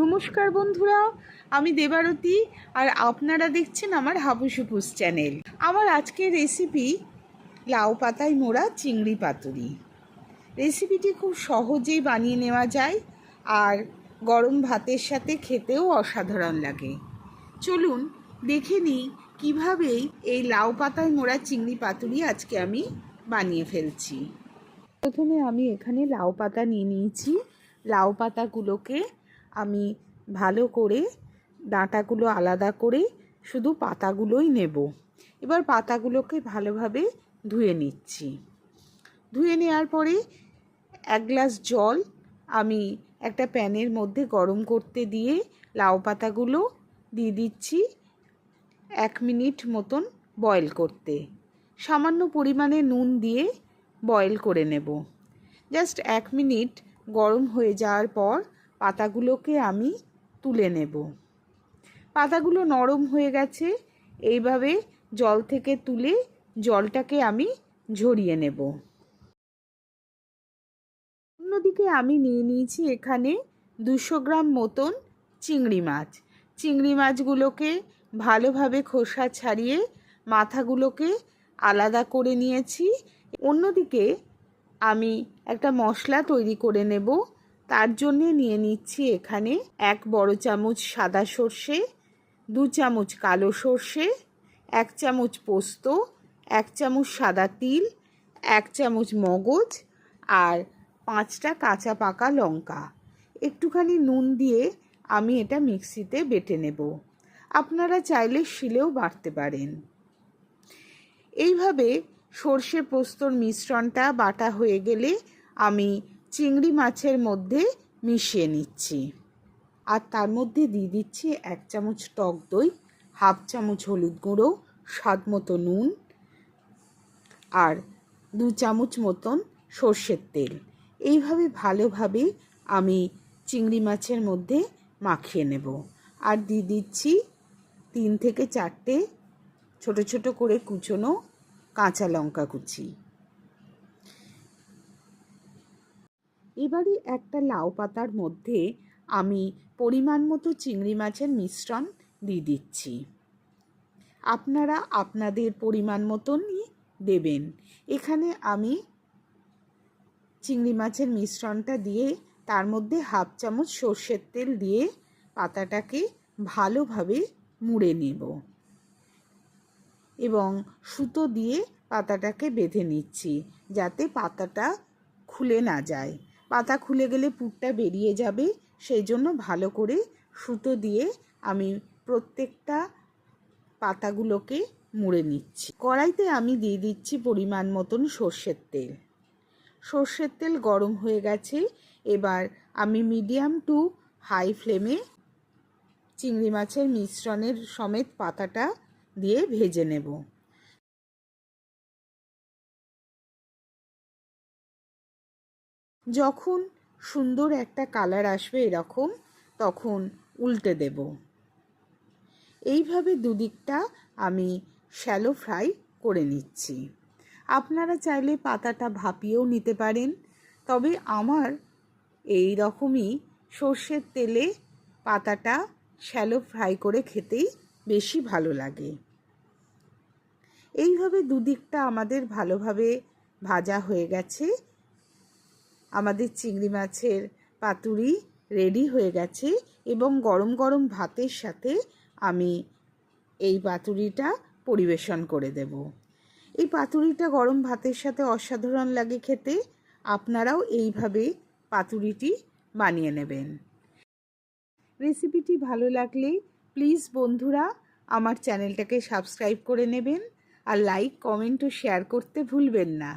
নমস্কার বন্ধুরা, আমি দেবারতী আর আপনারা দেখছেন আমার হাবুসুপুস চ্যানেল। আমার আজকের রেসিপি লাউ পাতায় মোড়া চিংড়ি পাতুরি। রেসিপিটি খুব সহজেই বানিয়ে নেওয়া যায় আর গরম ভাতের সাথে খেতেও অসাধারণ লাগে। চলুন দেখে নিই কীভাবেই এই লাউ পাতায় মোড়া চিংড়ি পাতুরি আজকে আমি বানিয়ে ফেলছি। প্রথমে আমি এখানে লাউ পাতা নিয়ে নিয়েছি। লাউ পাতাগুলোকে আমি ভালো করে ডাঁটাগুলো আলাদা করে শুধু পাতাগুলোই নেব। এবার পাতাগুলোকে ভালোভাবে ধুয়ে নিচ্ছি। ধুয়ে নেওয়ার পরে এক গ্লাস জল আমি একটা প্যানের মধ্যে গরম করতে দিয়ে লাউ পাতাগুলো দিয়ে দিচ্ছি এক মিনিট মতন বয়েল করতে। সামান্য পরিমাণে নুন দিয়ে বয়েল করে নেব। জাস্ট এক মিনিট গরম হয়ে যাওয়ার পর পাতাগুলোকে আমি তুলে নেব। পাতাগুলো নরম হয়ে গেছে, এইভাবে জল থেকে তুলে জলটাকে আমি ঝরিয়ে নেব। অন্যদিকে আমি নিয়ে নিয়েছি এখানে দুশো গ্রাম মতন চিংড়ি মাছ। চিংড়ি মাছগুলোকে ভালোভাবে খোসা ছাড়িয়ে মাথাগুলোকে আলাদা করে নিয়েছি। অন্যদিকে আমি একটা মশলা তৈরি করে নেব। তার জন্যে নিয়ে নিচ্ছি এখানে এক বড় চামচ সাদা সর্ষে, দু চামচ কালো সর্ষে, এক চামচ পোস্ত, এক চামচ সাদা তিল, এক চামচ মগজ আর পাঁচটা কাঁচা পাকা লঙ্কা। একটুখানি নুন দিয়ে আমি এটা মিক্সিতে বেটে নেব। আপনারা চাইলে শিলেও বাটতে পারেন। এইভাবে সর্ষে পোস্তর মিশ্রণটা বাটা হয়ে গেলে আমি চিংড়ি মাছের মধ্যে মিশিয়ে নিচ্ছি। আর তার মধ্যে দিয়ে দিচ্ছি এক চামচ টক দই, হাফ চামচ হলুদ গুঁড়ো, স্বাদ মতো নুন আর দু চামচ মতন সর্ষের তেল। এইভাবে ভালোভাবে আমি চিংড়ি মাছের মধ্যে মাখিয়ে নেব। আর দিয়ে দিচ্ছি তিন থেকে চারটে ছোট ছোট করে কুচোনো কাঁচা লঙ্কা কুচি। এবারে একটা লাউ পাতার মধ্যে আমি পরিমাণ মতো চিংড়ি মাছের মিশ্রণ দিয়ে দিচ্ছি। আপনারা আপনাদের পরিমাণ মতনই দেবেন। এখানে আমি চিংড়ি মাছের মিশ্রণটা দিয়ে তার মধ্যে হাফ চামচ সর্ষের তেল দিয়ে পাতাটাকে ভালোভাবে মুড়ে নেব এবং সুতো দিয়ে পাতাটাকে বেঁধে নিচ্ছি যাতে পাতাটা খুলে না যায়। পাতা খুলে গেলে পুরটা বেরিয়ে যাবে। সেই জন্য ভালো করে সুতো দিয়ে আমি প্রত্যেকটা পাতাগুলোকে মুড়ে নিচ্ছি। কড়াইতে আমি দিয়ে দিচ্ছি পরিমাণ মতন সর্ষের তেল। সর্ষের তেল গরম হয়ে গেছে। এবার আমি মিডিয়াম টু হাই ফ্লেমে চিংড়ি মাছের মিশ্রণের সমেত পাতাটা দিয়ে ভেজে নেব। যখন সুন্দর একটা কালার আসবে এরকম, তখন উল্টে দেব। এইভাবে দুদিকটা আমি শ্যালো ফ্রাই করে নিচ্ছি। আপনারা চাইলে পাতাটা ভাপিয়েও নিতে পারেন, তবে আমার এই রকমই সর্ষের তেলে পাতাটা শ্যালো ফ্রাই করে খেতেই বেশি ভালো লাগে। এইভাবে দুদিকটা আমাদের ভালোভাবে ভাজা হয়ে গেছে। আমাদের চিংড়ি মাছের পাতুরি রেডি হয়ে গেছে এবং গরম গরম ভাতের সাথে আমি এই পাতুরিটা পরিবেশন করে দেব। এই পাতুরিটা গরম ভাতের সাথে অসাধারণ লাগে খেতে। আপনারাও এইভাবে পাতুরিটি বানিয়ে নেবেন। রেসিপিটি ভালো লাগলে প্লিজ বন্ধুরা আমার চ্যানেলটাকে সাবস্ক্রাইব করে নেবেন আর লাইক, কমেন্ট ও শেয়ার করতে ভুলবেন না।